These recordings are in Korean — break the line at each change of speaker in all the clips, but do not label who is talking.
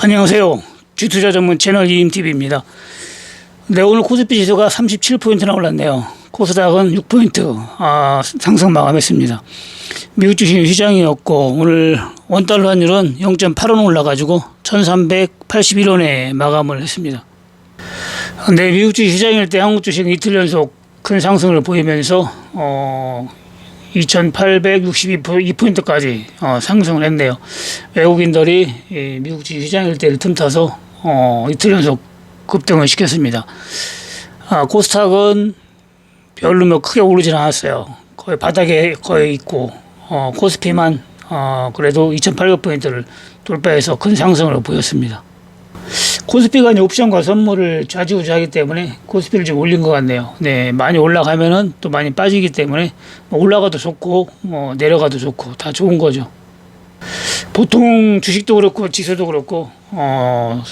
안녕하세요. 주투자 전문 채널 이임TV입니다. 네, 오늘 코스피 지수가 37포인트나 올랐네요. 코스닥은 6포인트 아, 상승 마감했습니다. 미국 주식 시장이었고 오늘 원달러 환율은 0.8원 올라가지고 1381원에 마감을 했습니다. 네, 미국 주식 시장일 때 한국 주식은 이틀 연속 큰 상승을 보이면서 어, 2,862포인트까지 어, 상승을 했네요. 외국인들이 이 미국 주식 시장일 때를 틈타서 어, 이틀 연속 급등을 시켰습니다. 아, 코스닥은 별로 뭐 크게 오르진 않았어요. 거의 바닥에 거의 있고 어, 코스피만 어, 그래도 2,800포인트를 돌파해서 큰 상승을 보였습니다. 코스피가 이제 옵션과 선물을 좌지우지하기 때문에 코스피를 좀 올린 것 같네요. 네, 많이 올라가면은 또 많이 빠지기 때문에 뭐 올라가도 좋고 뭐 내려가도 좋고 다 좋은 거죠. 보통 주식도 그렇고 지수도 그렇고 어,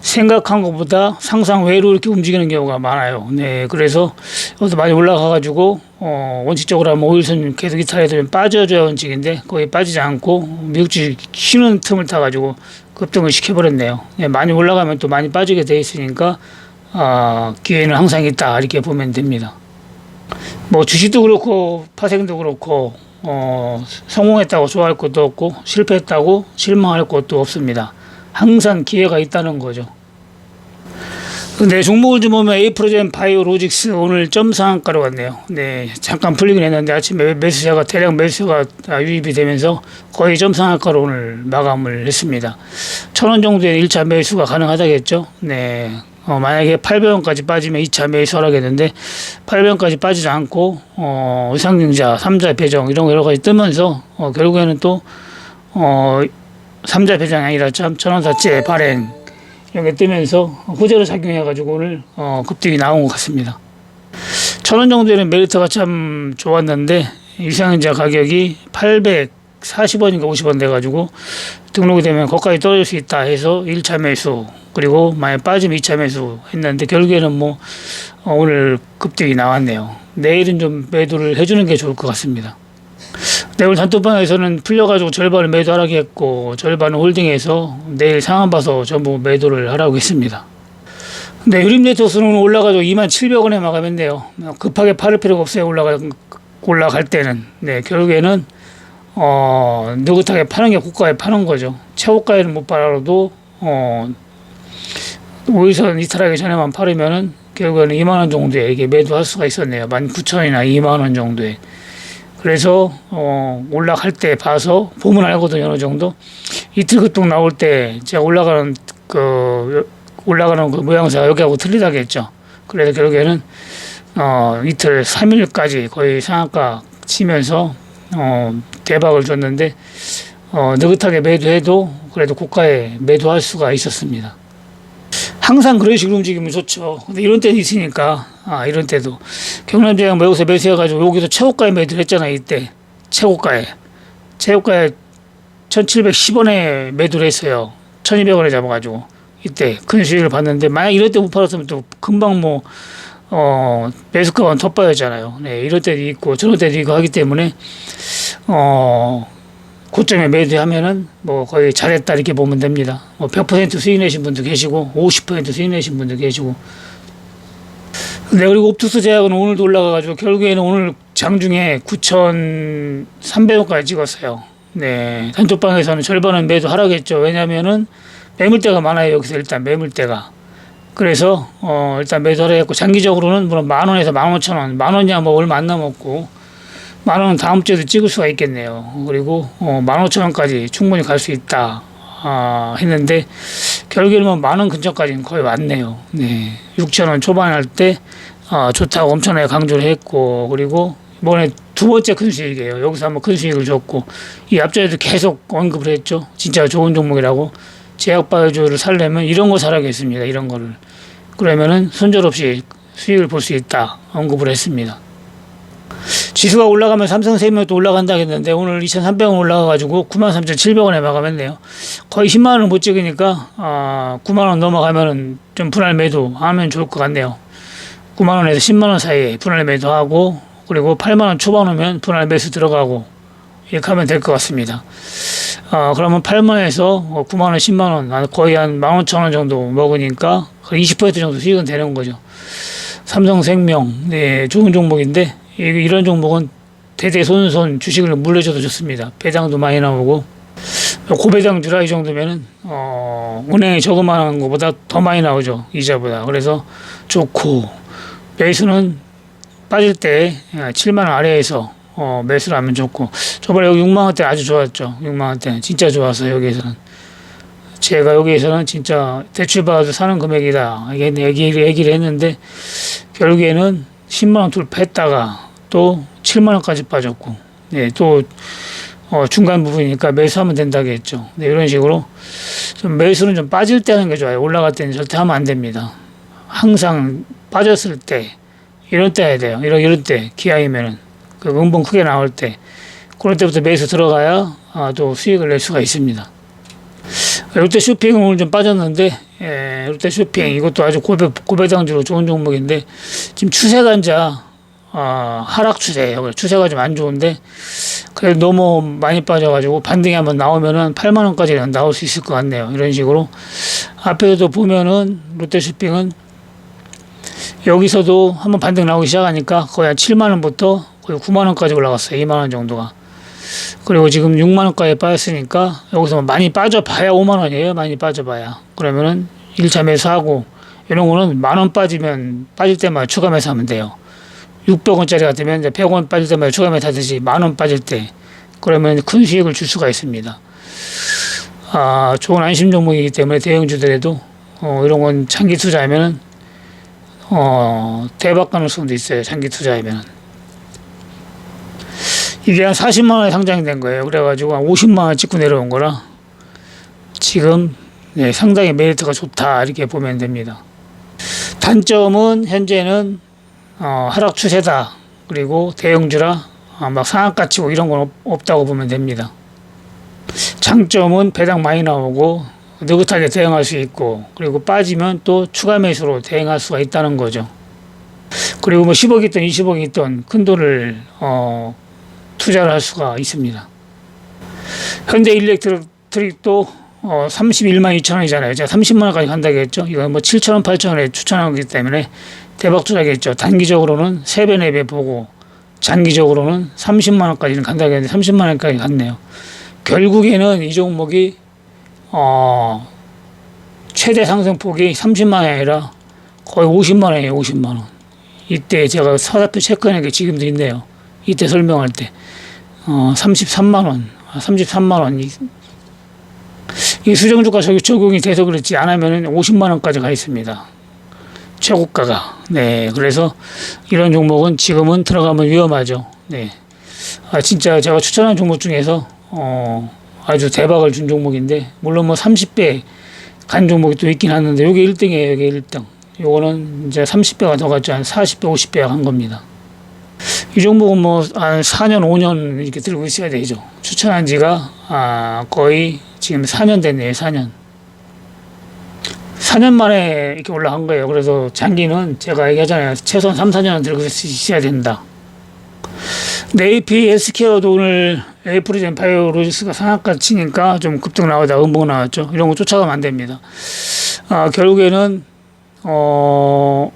생각한 것보다 상상 외로 이렇게 움직이는 경우가 많아요. 네, 그래서 여기서 많이 올라가가지고 어, 원칙적으로 하면 오일선 계속 이탈해서 좀 빠져줘야 원칙인데 거의 빠지지 않고 미국 주식 쉬는 틈을 타가지고 급등을 시켜버렸네요. 네, 많이 올라가면 또 많이 빠지게 돼 있으니까 아, 기회는 항상 있다 이렇게 보면 됩니다. 뭐 주식도 그렇고 파생도 그렇고 어, 성공했다고 좋아할 것도 없고 실패했다고 실망할 것도 없습니다. 항상 기회가 있다는 거죠. 근데 종목을 좀 보면 에이프로젠 바이오로직스 오늘 점상한가로 갔네요. 네, 잠깐 풀리긴 했는데 아침에 매수세가 대량 매수세가 유입이 되면서 거의 점상한가로 오늘 마감을 했습니다. 천 원 정도의 1차 매수가 가능하다겠죠. 네. 어, 만약에 800원까지 빠지면 2차 매수를 하겠는데 800원까지 빠지지 않고 어, 의상증자, 3자 배정 이런 거 여러 가지 뜨면서 어, 결국에는 또 어, 3자 배정이 아니라 참 천원사채 발행 이런 게 뜨면서 호재로 작용해가지고 오늘 어, 급등이 나온 것 같습니다. 천 원 정도는 메리트가 참 좋았는데 일상인자 가격이 840원인가 50원 돼가지고 등록이 되면 거기까지 떨어질 수 있다 해서 1차 매수 그리고 만약 빠지면 2차 매수 했는데 결국에는 뭐 어, 오늘 급등이 나왔네요. 내일은 좀 매도를 해주는 게 좋을 것 같습니다. 내일 단톡방에서는 풀려가지고 절반을 매도하라고 했고 절반은 홀딩해서 내일 상황 봐서 전부 매도를 하라고 했습니다. 네, 유림 네트워크는 올라가지고 2만 700원에 마감했네요. 급하게 팔을 필요가 없어요. 올라갈, 올라갈 때는. 네, 결국에는, 어, 느긋하게 파는 게 고가에 파는 거죠. 최고가에는 못 팔아도, 어, 오일선 이탈하기 전에만 팔으면은 결국에는 2만원 정도에 이게 매도할 수가 있었네요. 19,000원이나 2만원 정도에. 그래서 어 올라갈 때 봐서 보면 알거든요 어느 정도 이틀 급등 나올 때 제가 올라가는 그 올라가는 그 모양새가 여기하고 틀리다겠죠 그래서 결국에는 어 이틀 3일까지 거의 상한가 치면서 어 대박을 줬는데 어 느긋하게 매도해도 그래도 고가에 매도할 수가 있었습니다. 항상 그런 식으로 움직이면 좋죠. 근데 이런 때는 있으니까, 아, 이런 때도. 경남대학 매우서 매수해가지고 여기서 최고가에 매도를 했잖아, 이때. 최고가에. 최고가에 1710원에 매도를 했어요. 1200원에 잡아가지고. 이때 큰 수익을 봤는데, 만약 이럴 때 못 팔았으면 또 금방 뭐, 어, 매수가가 덧빠였잖아요. 네, 이럴 때도 있고, 저럴 때도 있고 하기 때문에, 어, 고점에 매도하면은 뭐 거의 잘했다 이렇게 보면 됩니다. 뭐 100% 수익 내신 분도 계시고 50% 수익 내신 분도 계시고. 네 그리고 옵투스 제약은 오늘도 올라가가지고 결국에는 오늘 장중에 9,300원까지 찍었어요. 네 단톡방에서는 절반은 매도 하라겠죠. 왜냐면은 매물대가 많아요 여기서 일단 매물대가. 그래서 어 일단 매도하라 했고 장기적으로는 물론 만 원에서 만 오천 원, 만 원이야 뭐 얼마 안 남았고 만 원은 다음 주에도 찍을 수가 있겠네요. 그리고 어, 만 오천 원까지 충분히 갈 수 있다 아, 했는데 결국에는 만 원 근처까지는 거의 왔네요. 네, 6천 원 초반 할때 아, 좋다고 엄청나게 강조를 했고 그리고 이번에 두 번째 큰 수익이에요. 여기서 한번 큰 수익을 줬고 이 앞전에도 계속 언급을 했죠. 진짜 좋은 종목이라고 제약바이오주를 살려면 이런 거 사라겠습니다. 이런 거를 그러면은 손절 없이 수익을 볼 수 있다 언급을 했습니다. 지수가 올라가면 삼성생명이 또 올라간다 했는데 오늘 2,300원 올라가가지고 93,700원에 마감했네요. 거의 10만 원을 못 찍으니까 아, 9만 원 넘어가면은 좀 분할 매도 하면 좋을 것 같네요. 9만 원에서 10만 원 사이에 분할 매도하고 그리고 8만 원 초반 오면 분할 매수 들어가고 이렇게 하면 될 것 같습니다. 어, 그러면 8만 원에서 9만 원, 10만 원, 거의 한 15,000원 정도 먹으니까 20% 정도 수익은 되는 거죠. 삼성생명, 네, 좋은 종목인데, 이- 이런 종목은 대대손손 주식을 물려줘도 좋습니다. 배당도 많이 나오고, 고배당 주라 이 정도면은, 어, 은행에 저금하는 것보다 더 많이 나오죠. 이자보다. 그래서 좋고, 매수는 빠질 때 7만 원 아래에서 어, 매수를 하면 좋고, 저번에 여기 6만 원대 아주 좋았죠. 6만 원대. 진짜 좋았어요, 여기에서는. 제가 여기에서는 진짜 대출 받아서 사는 금액이다. 얘기를, 얘기를 했는데, 결국에는 10만 원 돌파했다가 또 7만 원까지 빠졌고, 네, 또, 어, 중간 부분이니까 매수하면 된다고 했죠. 네, 이런 식으로 좀 매수는 좀 빠질 때 하는 게 좋아요. 올라갈 때는 절대 하면 안 됩니다. 항상 빠졌을 때, 이럴 때 해야 돼요. 이런, 이럴 때, 기아이면은. 그 음봉 크게 나올 때. 그럴 때부터 매수 들어가야 아, 또 수익을 낼 수가 있습니다. 롯데 쇼핑은 오늘 좀 빠졌는데, 예, 롯데 쇼핑 이것도 아주 고배, 고배당주로 좋은 종목인데, 지금 추세가 이 제, 아, 하락 추세예요. 추세가 좀 안 좋은데, 그래도 너무 많이 빠져가지고 반등이 한번 나오면은 8만 원까지는 나올 수 있을 것 같네요. 이런 식으로. 앞에서도 보면은 롯데 쇼핑은 여기서도 한번 반등 나오기 시작하니까 거의 한 7만 원부터 거의 9만 원까지 올라갔어요. 2만 원 정도가. 그리고 지금 6만 원까지 빠졌으니까 여기서 많이 빠져봐야 5만 원이에요. 많이 빠져봐야. 그러면은 1차 매수하고 이런 거는 만 원 빠지면 빠질 때마다 추가 매수하면 돼요. 600원짜리 같으면 이제 100원 빠질 때마다 추가 매수하듯이 만 원 빠질 때 그러면 큰 수익을 줄 수가 있습니다. 아, 좋은 안심 종목이기 때문에 대형주들에도 어, 이런 건 장기 투자하면은 어, 대박 가능성도 있어요. 장기 투자하면은. 이게 한 40만 원에 상장이 된 거예요. 그래가지고 한 50만 원 찍고 내려온 거라 지금 네, 상당히 메리트가 좋다 이렇게 보면 됩니다. 단점은 현재는 어, 하락 추세다. 그리고 대형주라 어, 막 상한가 치고 이런 건 없, 없다고 보면 됩니다. 장점은 배당 많이 나오고 느긋하게 대응할 수 있고 그리고 빠지면 또 추가 매수로 대응할 수가 있다는 거죠. 그리고 뭐 10억 있던 20억 있던 큰 돈을 어, 투자를 할 수가 있습니다. 현대 일렉트릭도 어, 31만 2천 원이잖아요. 제가 30만 원까지 간다고 했죠. 이건 뭐 7천 원, 8천 원에 추천하기 때문에 대박 투자겠죠. 단기적으로는 3배, 4배 보고 장기적으로는 30만 원까지는 간다고 했는데 30만 원까지 갔네요. 결국에는 이 종목이 어, 최대 상승폭이 30만 원이 아니라 거의 50만 원이에요. 50만 원. 이때 제가 사다표 체크하는 게 지금도 있네요. 이때 설명할 때. 어, 33만 원, 33만 원. 이, 이 수정주가 적용이 돼서 그렇지 안 하면은 50만 원까지 가 있습니다. 최고가가. 네. 그래서 이런 종목은 지금은 들어가면 위험하죠. 네. 아, 진짜 제가 추천한 종목 중에서, 어, 아주 대박을 준 종목인데, 물론 뭐 30배 간 종목이 또 있긴 하는데, 요게 1등이에요. 요게 1등. 요거는 이제 30배가 더 갔죠. 한 40배, 50배가 간 겁니다. 이 종목은 뭐 한 4년, 5년 이렇게 들고 있어야 되죠. 추천한 지가 아, 거의 지금 4년 됐네요. 4년. 4년 만에 이렇게 올라간 거예요. 그래서 장기는 제가 얘기하잖아요. 최소한 3, 4년은 들고 있어야 된다. 네이피 헬스케어도 오늘 에이프리젠 바이오로지스가 상한가 치니까 좀 급등 나오다 음봉 나왔죠. 이런 거 쫓아가면 안 됩니다. 아, 결국에는 어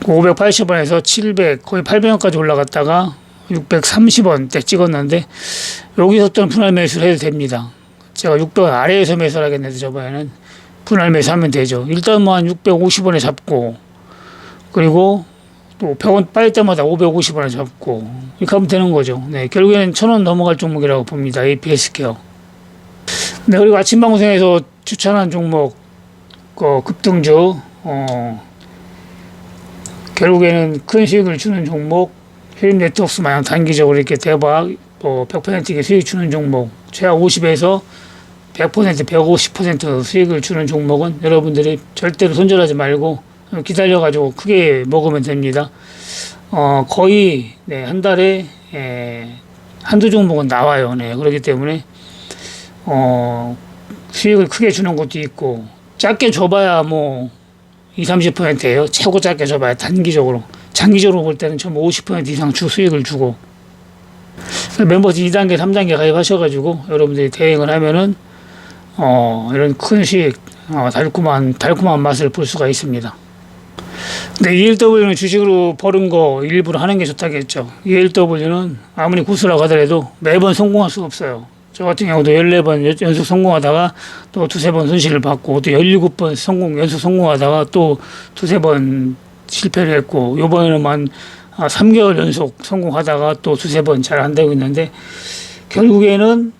580원에서 700 거의 800원까지 올라갔다가 630원대 찍었는데 여기서 또 분할 매수를 해도 됩니다. 제가 600원 아래에서 매수를 하겠는데 저번에는 분할 매수하면 되죠. 일단 뭐 한 650원에 잡고 그리고 또 100원 빠질 때마다 550원에 잡고 이렇게 하면 되는 거죠. 네, 결국에는 1000원 넘어갈 종목이라고 봅니다. APS 케어. 네, 그리고 아침 방송에서 추천한 종목 그 급등주 어 결국에는 큰 수익을 주는 종목, 휴림 네트워크스 마냥 단기적으로 이렇게 대박, 뭐 100%의 수익 주는 종목, 최하 50에서 100%, 150% 수익을 주는 종목은 여러분들이 절대로 손절하지 말고 기다려 가지고 크게 먹으면 됩니다. 어, 거의, 네, 한 달에, 에, 한두 종목은 나와요. 네, 그렇기 때문에, 어, 수익을 크게 주는 것도 있고, 작게 줘봐야 뭐, 20, 30%예요. 최고 작게 줘봐야 단기적으로. 장기적으로 볼 때는 좀 50% 이상 주 수익을 주고. 멤버십 2단계, 3단계 가입하셔가지고 여러분들이 대행을 하면은 어, 이런 큰 수익, 어, 달콤한 달콤한 맛을 볼 수가 있습니다. 근데 ELW는 주식으로 버는 거 일부러 하는 게 좋다겠죠. ELW는 아무리 고수라고 하더라도 매번 성공할 수 없어요. 저 같은 경우도 14번 연속 성공하다가 또 두세 번 손실을 받고 또 17번 성공, 연속 성공하다가 또 두세 번 실패를 했고 요번에는 한 3개월 연속 성공하다가 또 두세 번 잘 안 되고 있는데 결국에는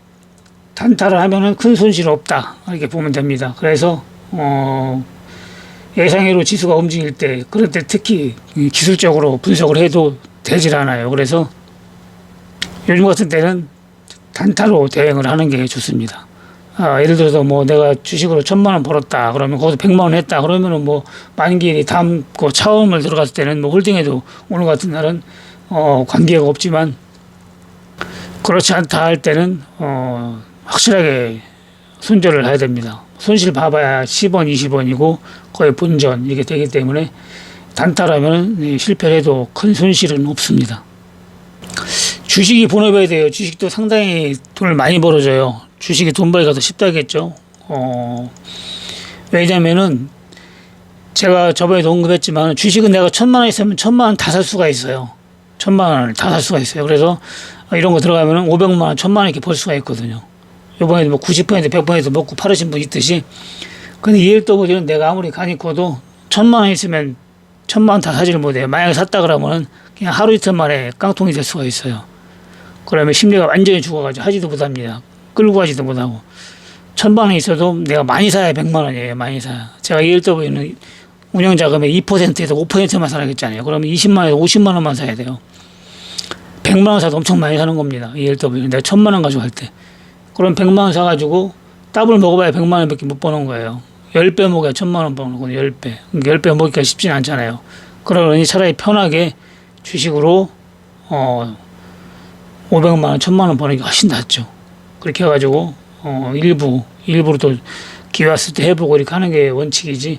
단타를 하면은 큰 손실 없다. 이렇게 보면 됩니다. 그래서 어 예상외로 지수가 움직일 때 그럴 때 특히 이 기술적으로 분석을 해도 되질 않아요. 그래서 요즘 같은 때는 단타로 대응을 하는 게 좋습니다. 아, 예를 들어서 뭐 내가 주식으로 천만 원 벌었다 그러면 거기서 백만 원 했다 그러면은 뭐 만기 다음 거 차원을 들어갔을 때는 뭐 홀딩해도 오늘 같은 날은 어 관계가 없지만 그렇지 않다 할 때는 어 확실하게 손절을 해야 됩니다. 손실 봐봐야 10원, 20원이고 거의 본전 이게 되기 때문에 단타라면 실패를 해도 큰 손실은 없습니다. 주식이 본업해야 돼요. 주식도 상당히 돈을 많이 벌어줘요. 주식이 돈 벌기가 더 쉽다겠죠. 어, 왜냐면은 제가 저번에도 언급했지만 주식은 내가 천만 원 있으면 천만 원 다 살 수가 있어요. 천만 원을 다 살 수가 있어요. 그래서 이런 거 들어가면은 500만 원, 천만 원 이렇게 벌 수가 있거든요. 요번에도 뭐 90%, 100% 먹고 팔으신 분 있듯이. 근데 ELW는 내가 아무리 간이 커도 천만 원 있으면 천만 원 다 사지를 못해요. 만약에 샀다 그러면은 그냥 하루 이틀 만에 깡통이 될 수가 있어요. 그러면 심리가 완전히 죽어가지고 하지도 못합니다. 끌고 가지도 못하고. 천만 원 있어도 내가 많이 사야 백만 원이에요. 많이 사야. 제가 ELW는 운영 자금의 2%에서 5%만 사라겠잖아요. 그러면 20만 원에서 50만 원만 사야 돼요. 100만 원 사도 엄청 많이 사는 겁니다. ELW. 내가 천만 원 가지고 할 때. 그럼 100만 원 사가지고 더블 먹어봐야 100만 원밖에 못 버는 거예요. 10배 먹어야 천만 원 버는 거예요. 10배. 10배 먹기가 쉽진 않잖아요. 그러니 차라리 편하게 주식으로 어 500만 원, 1000만 원 버는 게 훨씬 낫죠. 그렇게 해가지고 어 일부 일부러 또 기회 왔을 때 해보고 이렇게 하는 게 원칙이지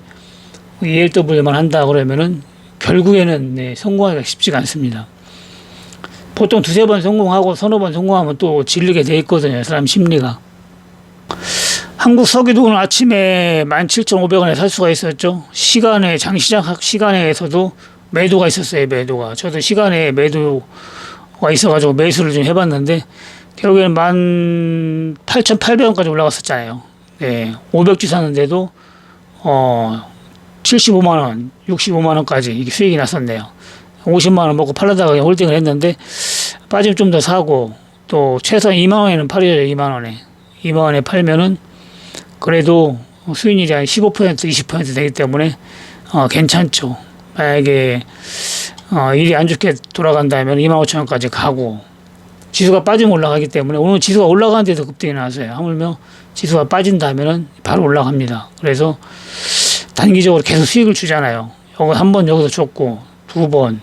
ELW만 한다 그러면은 결국에는 네, 성공하기가 쉽지가 않습니다. 보통 두세 번 성공하고 서너 번 성공하면 또 질리게 돼 있거든요. 사람 심리가. 한국 석유도 오늘 아침에 17,500원에 살 수가 있었죠. 시간에 장시장 시간에서도 매도가 있었어요. 매도가. 저도 시간에 매도가 있어가지고 매수를 좀 해봤는데 결국에는 18,800원까지 올라갔었잖아요. 네, 500주 샀는데도 어 75만 원, 65만 원까지 이게 수익이 났었네요. 50만 원 먹고 팔려다가 홀딩을 했는데 빠지면 좀 더 사고 또 최소한 2만 원에는 팔려요. 2만 원에 2만 원에 팔면은 그래도 수익률이 한 15% 20% 되기 때문에 어, 괜찮죠. 만약에 어, 일이 안 좋게 돌아간다면 2만 5천 원까지 가고 지수가 빠지면 올라가기 때문에 오늘 지수가 올라가는데도 급등이 나왔어요. 하물며 지수가 빠진다면은 바로 올라갑니다. 그래서 단기적으로 계속 수익을 주잖아요. 여기 한 번 여기서 줬고 두 번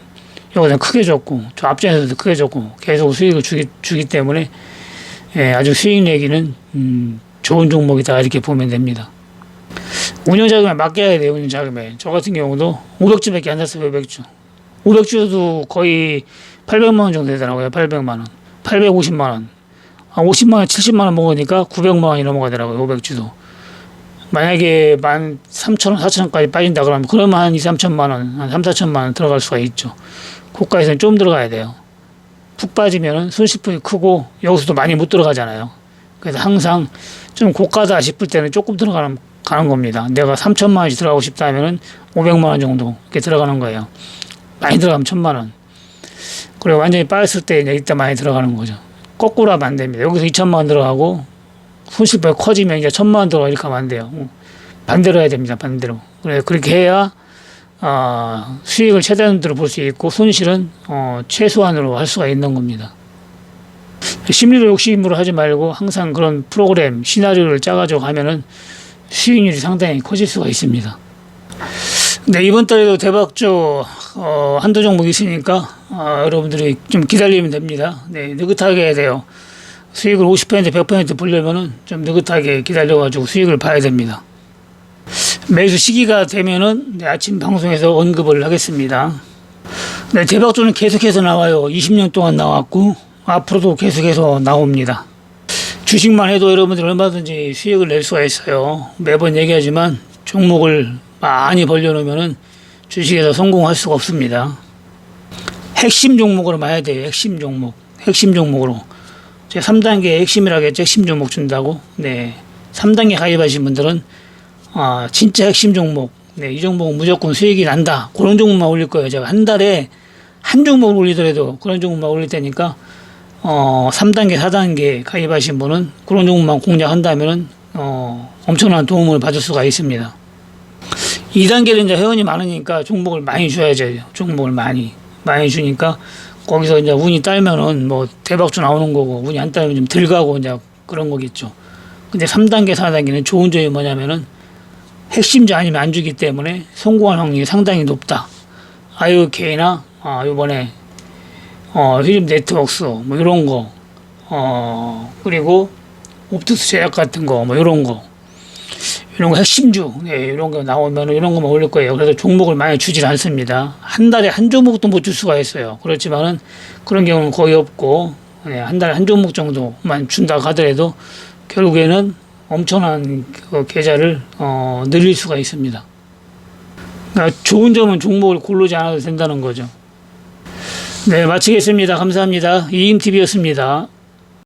여기서 크게 줬고 저 앞전에서도 크게 줬고 계속 수익을 주기, 주기 때문에 예, 아주 수익 내기는 음, 좋은 종목이다 이렇게 보면 됩니다. 운영 자금에 맡겨야 돼요. 운영 자금에. 저 같은 경우도 500주밖에 안 샀어요. 500주. 500주도 거의 800만 원 정도 되더라고요. 800만 원. 850만 원. 아, 50만 원, 70만 원 먹으니까 900만 원이 넘어가더라고요. 500주도. 만약에 만 3천 원, 4천 원까지 빠진다 그러면 그러면 한 2, 3천만 원, 한 3, 4천만 원 들어갈 수가 있죠. 고가에서는 좀 들어가야 돼요. 푹 빠지면은 손실폭이 크고 여기서도 많이 못 들어가잖아요. 그래서 항상 좀 고가다 싶을 때는 조금 들어가는 가는 겁니다. 내가 3천만 원씩 들어가고 싶다면은 500만 원 정도 이렇게 들어가는 거예요. 많이 들어가면 천만 원. 그리고 완전히 빠졌을 때 이제 이때 많이 들어가는 거죠. 거꾸로 하면 안 됩니다. 여기서 2천만 원 들어가고 손실폭이 커지면 이제 천만 원 들어가 이렇게 하면 안 돼요. 반대로 해야 됩니다. 반대로. 그래 그렇게 해야 어, 수익을 최대한으로 볼 수 있고 손실은 어, 최소한으로 할 수가 있는 겁니다. 심리를 욕심으로 하지 말고 항상 그런 프로그램 시나리오를 짜가지고 하면은 수익률이 상당히 커질 수가 있습니다. 네 이번 달에도 대박조 어, 한두 종목 있으니까 어, 여러분들이 좀 기다리면 됩니다. 네 느긋하게 해야 돼요. 수익을 50% 100% 보려면은 좀 느긋하게 기다려가지고 수익을 봐야 됩니다. 매수 시기가 되면은 네, 아침 방송에서 언급을 하겠습니다. 네, 대박조는 계속해서 나와요. 20년 동안 나왔고 앞으로도 계속해서 나옵니다. 주식만 해도 여러분들 얼마든지 수익을 낼 수가 있어요. 매번 얘기하지만 종목을 많이 벌려놓으면은 주식에서 성공할 수가 없습니다. 핵심 종목으로 봐야 돼요. 핵심 종목. 핵심 종목으로. 제가 3단계 핵심이라고 했죠. 핵심 종목 준다고. 네. 3단계 가입하신 분들은 아, 진짜 핵심 종목. 네, 이 종목은 무조건 수익이 난다. 그런 종목만 올릴 거예요. 제가 한 달에 한 종목을 올리더라도 그런 종목만 올릴 테니까 어, 3단계, 4단계 가입하신 분은 그런 종목만 공략한다면은 어, 엄청난 도움을 받을 수가 있습니다. 2단계는 이제 회원이 많으니까 종목을 많이 줘야죠. 종목을 많이. 많이 주니까 거기서 이제 운이 딸면은 뭐 대박주 나오는 거고 운이 안 따면 좀 들가고 이제 그런 거겠죠. 근데 3단계, 4단계는 좋은 점이 뭐냐면은 핵심자 아니면 안 주기 때문에 성공할 확률이 상당히 높다. IOK나 아, 요번에 어, 히림 네트워크스 뭐 이런 거 어, 그리고 옵투스 제약 같은 거 뭐 이런 거 이런 거 핵심주 네, 이런 거 나오면 이런 거만 올릴 거예요. 그래서 종목을 많이 주질 않습니다. 한 달에 한 종목도 못 줄 수가 있어요. 그렇지만은 그런 경우는 거의 없고 네, 한 달에 한 종목 정도만 준다 하더라도 결국에는 엄청난 그 계좌를 어, 늘릴 수가 있습니다. 그러니까 좋은 점은 종목을 고르지 않아도 된다는 거죠. 네, 마치겠습니다. 감사합니다. 이인TV였습니다.